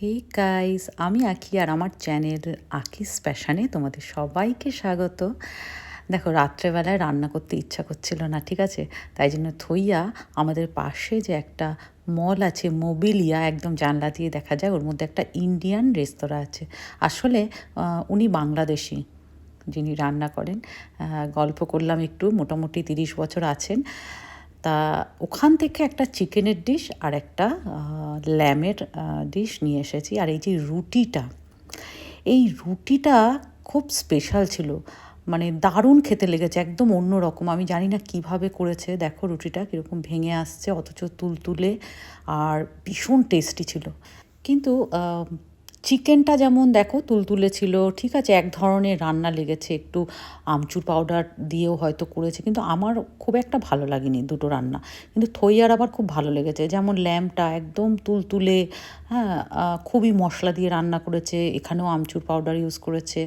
Hey guys আমি আঁকি আর আমার চ্যানেল আঁকিস প্যাশানে তোমাদের সবাইকে স্বাগত। দেখো, রাত্রেবেলায় রান্না করতে ইচ্ছা করছিল না, ঠিক আছে? তাই জন্য থইয়া আমাদের পাশে যে একটা মল আছে, মোবিলিয়া, একদম জানলা দিয়ে দেখা যায়, ওর মধ্যে একটা ইন্ডিয়ান রেস্তোরাঁ আছে। আসলে উনি বাংলাদেশি, যিনি রান্না করেন। গল্প করলাম একটু, মোটামুটি তিরিশ বছর আছেন। তা ওখান থেকে একটা চিকেনের ডিশ আর একটা ল্যামের ডিশ নিয়ে এসেছি। আর এই যে রুটিটা, এই রুটিটা খুব স্পেশাল ছিল। মানে দারুণ খেতে লেগেছে, একদম অন্য রকম। আমি জানি না কীভাবে করেছে। দেখো রুটিটা কীরকম ভেঙে আসছে, অথচ তুলতুলে আর ভীষণ টেস্টি ছিল। কিন্তু চিকেনটা যেমন দেখো তুলতুলে ছিল, ঠিক আছে, এক ধরনের রান্না লেগেছে, একটু আমচুর পাউডার দিয়েও হয়তো করেছে, কিন্তু আমার খুব একটা ভালো লাগেনি দুটো রান্না। কিন্তু থইয়ার আবার খুব ভালো লেগেছে, যেমন ল্যাম্পটা একদম তুলতুলে হ্যাঁ খুবই মশলা দিয়ে রান্না করেছে, এখানেও আমচুর পাউডার ইউজ করেছে।